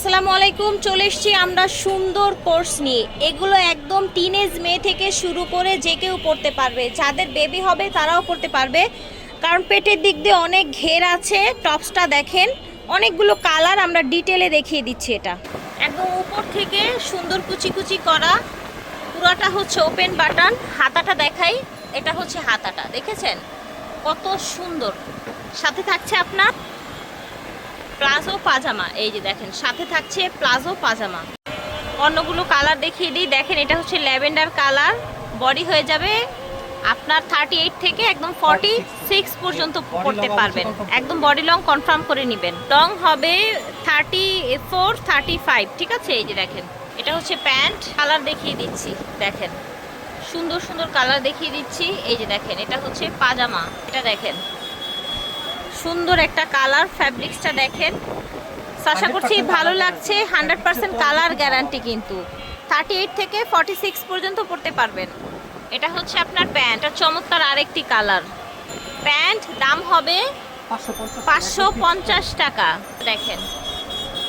আসসালামু আলাইকুম, চলে এসেছি আমরা সুন্দর কোর্স নিয়ে। এগুলো একদম টিনেজ মেয়ে থেকে শুরু করে যে কেউ পড়তে পারবে। যাদের বেবি হবে তারাও পড়তে পারবে। কারণ পেটের দিক দিয়ে অনেক ঘের আছে টপসটা দেখেন। অনেকগুলো কালার আমরা ডিটেলে দেখিয়ে দিচ্ছি এটা। একদম উপর থেকে সুন্দর কুচি কুচি করা। পুরাটা হচ্ছে ওপেন বাটন হাতাটা দেখাই। এটা হচ্ছে হাতাটা, দেখেছেন? কত সুন্দর। সাথে থাকছে আপনার প্লাজো পাজামা। এই যে দেখেন সাথে থাকছে প্লাজো পাজামা। অন্যগুলো কালার দেখিয়ে দিই। দেখেন এটা হচ্ছে ল্যাভেন্ডার কালার। বডি হয়ে যাবে আপনার থার্টি এইট থেকে একদম ফর্টি সিক্স পর্যন্ত পড়তে পারবেন। একদম বডি লং কনফার্ম করে নেবেন। লং হবে থার্টি ফোর থার্টি ফাইভ ঠিক আছে? এই যে দেখেন এটা হচ্ছে প্যান্ট। কালার দেখিয়ে দিচ্ছি দেখেন। সুন্দর সুন্দর কালার দেখিয়ে দিচ্ছি। এই যে দেখেন এটা হচ্ছে পাজামা। এটা দেখেন সুন্দর একটা কালার ফ্যাব্রিক্সটা দেখেন। আশা করছি ভালো লাগছে হান্ড্রেড পার্সেন্ট কালার গ্যারান্টি কিন্তু। থার্টি এইট থেকে ফর্টি সিক্স পর্যন্ত পড়তে পারবেন। এটা হচ্ছে আপনার প্যান্ট আর চমৎকার আরেকটি কালার। প্যান্ট দাম হবে পাঁচশো পঞ্চাশ টাকা। দেখেন।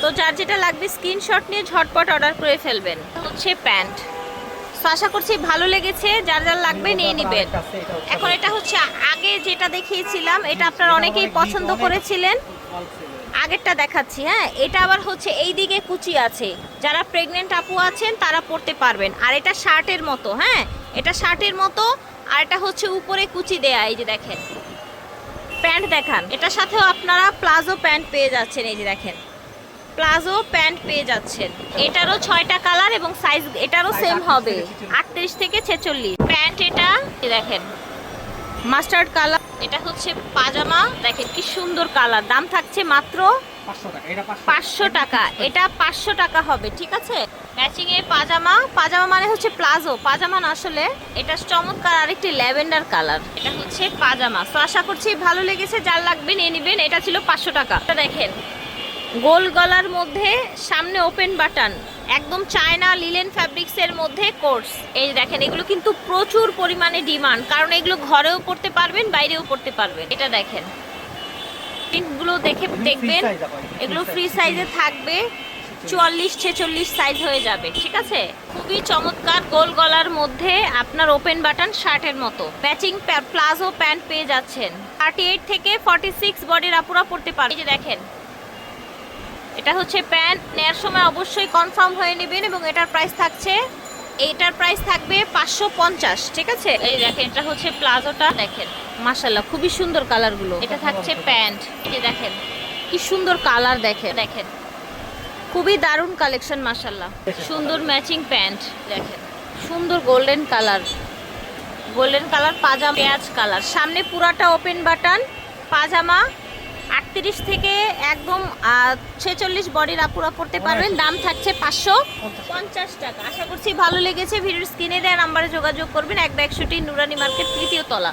তো যার যেটা লাগবে স্ক্রিনশট নিয়ে ঝটপট অর্ডার করে ফেলবেন। হচ্ছে প্যান্ট। তো আশা করছি ভালো লেগেছে যার যার লাগবে নিয়ে নেবেন। এখন এটা হচ্ছে আগে যেটা দেখিয়েছিলাম এটা আপনারা অনেকেই পছন্দ করেছিলেন। আগেরটা দেখাচ্ছি হ্যাঁ? এটা আবার হচ্ছে এই দিকে কুচি আছে। যারা প্রেগনেন্ট আপু আছেন তারা পড়তে পারবেন। আর এটা শার্টের মতো হ্যাঁ? এটা শার্টের মতো আর এটা হচ্ছে উপরে কুচি দেয়া এই যে দেখেন। প্যান্ট দেখান। এটার সাথেও আপনারা প্লাজো প্যান্ট পেয়ে যাচ্ছেন এই যে দেখেন। প্লাজো প্যান্ট পেয়ে যাচ্ছেন। এটারও ছয়টা কালার এবং সাইজ এটারও সেম হবে। আটত্রিশ থেকে ছেচল্লিশ। প্যান্ট এটা দেখেন। Mustard colour. এটা হচ্ছে পাজামা। দেখেন কি সুন্দর কালার। দাম থাকছে মাত্র পাঁচশো টাকা। এটা পাঁচশো টাকা। হবে ঠিক আছে? ম্যাচিং এ পাজামা। পাজামা মানে হচ্ছে প্লাজো। পাজামা না আসলে এটা চমৎকার আরেকটি ল্যাভেন্ডার কালার। এটা হচ্ছে পাজামা। তো আশা করছি ভালো লেগেছে। যার লাগবে নিয়ে নেবেন। এটা ছিল পাঁচশো টাকা। এটা দেখেন গোল গলার মধ্যে সামনে ওপেন বাটন একদম চায়না লিলেন ফ্যাব্রিক্সের মধ্যে কোর্স এই দেখেন এগুলো কিন্তু প্রচুর পরিমাণে ডিমান্ড কারণ এগুলো ঘরেও পড়তে পারবেন বাইরেও পড়তে পারবেন। এটা দেখেন। প্রিন্টগুলো দেখে দেখবেন এগুলো ফ্রি সাইজে থাকবে চুয়াল্লিশ ছেচল্লিশ সাইজ হয়ে যাবে ঠিক আছে? খুবই চমৎকার গোল গলার মধ্যে আপনার ওপেন বাটন শার্টের মতো। ম্যাচিং প্লাজো প্যান্ট পেয়ে যাচ্ছেন। থার্টি এইট থেকে ফর্টি সিক্স বডির আপুরা পড়তে পারে যে দেখেন এটা হচ্ছে প্যান্ট নেওয়ার সময় অবশ্যই কনফার্ম হয়ে নেবেন এবং এটার প্রাইস থাকছে এইটার প্রাইস থাকবে পাঁচশো পঞ্চাশ ঠিক আছে? এই দেখেন এটা হচ্ছে প্লাজোটা। দেখেন মাসাল্লাহ খুবই সুন্দর কালারগুলো এটা থাকছে প্যান্ট। এই দেখেন কি সুন্দর কালার দেখেন। দেখেন। খুবই দারুণ কালেকশন মাসাল্লাহ সুন্দর ম্যাচিং প্যান্ট দেখেন। সুন্দর গোল্ডেন কালার গোল্ডেন কালার পাজামা। পেঁয়াজ কালার সামনে পুরাটা ওপেন বাটন পাজামা। আটত্রিশ থেকে একদম ছেচল্লিশ বডির আপুরা করতে পারবেন। দাম থাকছে পাঁচশো পঞ্চাশ। টাকা। আশা করছি ভালো লেগেছে। ভিডিওর স্ক্রিনে দেওয়া নাম্বারে যোগাযোগ করবেন। এক একশোটি নুরানি মার্কেট তৃতীয় তলা।